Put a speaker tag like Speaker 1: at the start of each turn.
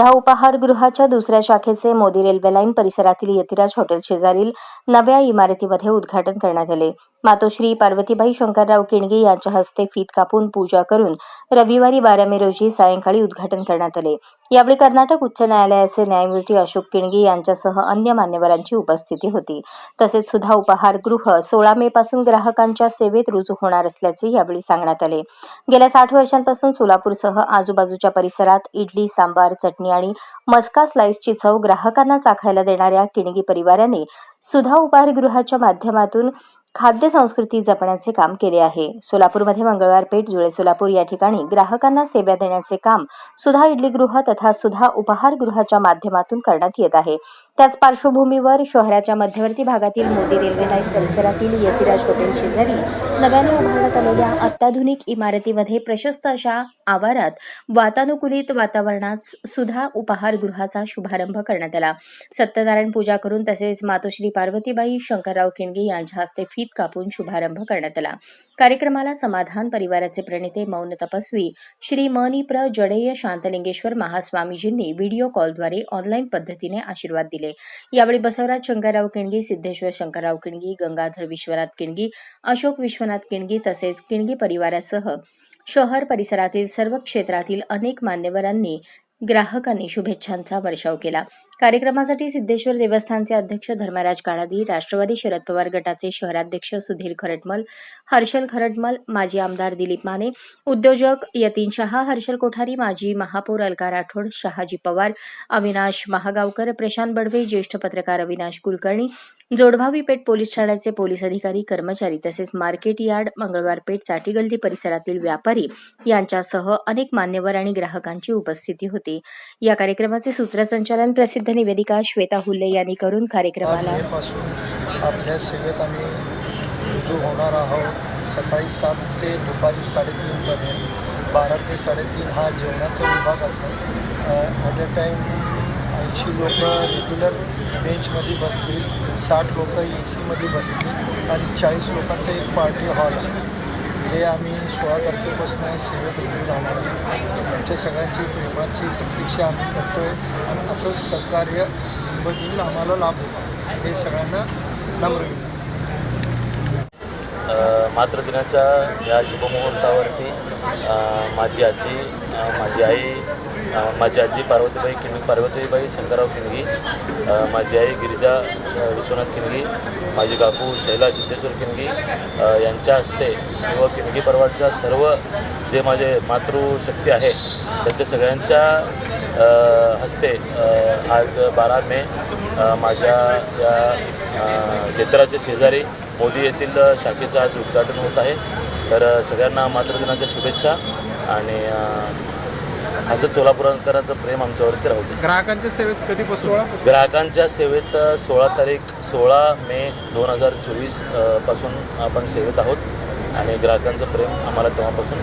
Speaker 1: सुधा उपाहारगृहाच्या दुसऱ्या शाखेचे Modi railway line परिसरातील यतिराज हॉटेल शेजारील नव्या इमारतीमध्ये उद्घाटन करण्यात आले. मातोश्री पार्वतीबाई शंकरराव किणगे यांच्या हस्ते फीत कापून पूजा करून रविवारी बारा मे रोजी सायंकाळी उद्घाटन करण्यात आले. यावेळी कर्नाटक उच्च न्यायालयाचे न्यायमूर्ती अशोक किणगे यांच्यासह अन्य मान्यवरांची उपस्थिती होती. तसेच सुधा उपाहारगृह सोळा मे पासून ग्राहकांच्या सेवेत रुजू होणार असल्याचे यावेळी सांगण्यात आले. गेल्या साठ वर्षांपासून सोलापूरसह आजूबाजूच्या परिसरात इडली सांबार चटणी आणि मस्का स्लाइसची चव ग्राहकांना चाखायला देणाऱ्या किणगी परिवाराने सुधा उपाहारगृहाच्या माध्यमातून खाद्य संस्कृती जपण्याचे काम केले आहे. सोलापूरमध्ये मंगळवार पेठ जुळे सोलापूर या ठिकाणी ग्राहकांना सेवा देण्याचे काम सुधा इडलीगृह तथा सुधा उपाहारगृहाच्या माध्यमातून करण्यात येत आहे. त्याच पार्श्वभूमीवर शहराच्या मध्यवर्ती भागातील मोदी रेल्वे लाईन परिसरातील यतिराज हॉटेल शेजारी नव्याने उभारण्यात आलेल्या अत्याधुनिक इमारतीमध्ये प्रशस्त अशा आवारात वातानुकूलित वातावरणात सुधा उपाहारगृहाचा शुभारंभ करण्यात आला. सत्यनारायण पूजा करून तसेच मातोश्री पार्वतीबाई शंकरराव किणगे यांच्या हस्ते फीत कापून शुभारंभ करण्यात आला. कार्यक्रमाला समाधान परिवाराचे प्रणेते मौन तपस्वी श्री मनी प्र जडेय शांतलिंगेश्वर महास्वामीजींनी व्हिडिओ कॉलद्वारे ऑनलाईन पद्धतीने आशीर्वाद दिले. यावेळी बसवराज शंकरराव किणगी सिद्धेश्वर शंकरराव किणगी गंगाधर विश्वनाथ किणगी अशोक विश्वनाथ किणगी तसेच किणगी परिवारासह शहर परिसरातील सर्व क्षेत्रातील अनेक मान्यवरांनी ग्राहकांनी शुभेच्छांचा वर्षाव केला. कार्यक्रमासाठी सिद्धेश्वर देवस्थानचे अध्यक्ष धर्मराज काळादी राष्ट्रवादी शरद पवार गटाचे शहराध्यक्ष सुधीर खरटमल हर्षल खरटमल माजी आमदार दिलीप माने उद्योजक यतीन शहा हर्षल कोठारी माजी महापौर अलका राठोड शहाजी पवार अविनाश महागावकर प्रशांत बडवे ज्येष्ठ पत्रकार अविनाश कुलकर्णी जोडभावी पेठ पोलीस ठाण्याचे पोलीस अधिकारी कर्मचारी तसेच मार्केट यार्ड मंगळवार पेठ चाटीगल्ली परिसरातील व्यापारी यांच्यासह अनेक मान्यवर आणि ग्राहकांची उपस्थिती होती. या कार्यक्रमाचे सूत्रसंचालन प्रसिद्ध निवेदिका श्वेता हुल्ले यांनी करून कार्यक्रमाला
Speaker 2: आपल्या सेवेत आम्ही रुजू होणार आहोत. सकाळी सात ते दुपारी साडेतीनपर्यंत बारा ते साडेतीन हा जेवणाचा विभाग असेल. ॲट अ टाईम ऐंशी लोक रेग्युलर बेंचमध्ये बसतील साठ लोक ए सीमध्ये बसतील आणि चाळीस लोकांचा एक पार्टी हॉल आहे. हे आम्ही सोळा तारखेपासून सेवेत रुजू राहणार आहे तुमच्या सगळ्यांची प्रेमाची प्रतीक्षा आम्ही करतो आहे आणि असंच सहकार्य दिनबदिन आम्हाला लाभ. हे सगळ्यांना नम्र विनंती.
Speaker 3: मातृदिनाच्या या शुभमुहूर्तावरती माझी आजी माझी आई माझी आजी पार्वतीबाई किणगी पार्वतीबाई शंकरराव किणगी माझी आई गिरिजा विश्वनाथ किणगी माझी काकू शैला सिद्धेश्वर किणगी यांच्या हस्ते व किणगी परिवारच्या सर्व जे माझे मातृशक्ती आहे त्यांच्या सगळ्यांच्या हस्ते आज बारा मे माझ्या या अ, क्षेत्राच्या शेजारी मोदी येथील शाखेचं आज उद्घाटन होत आहे. तर सगळ्यांना मातृदिनाच्या शुभेच्छा आणि असं सोलापूरकरांचं प्रेम आमच्यावरती राहू दे.
Speaker 4: ग्राहकांच्या सेवेत कधीपासून
Speaker 3: ग्राहकांच्या सेवेत सोळा तारीख सोळा मे दोन हजार चोवीसपासून आपण सेवेत आहोत. आणि ग्राहकांचं प्रेम आम्हाला तेव्हापासून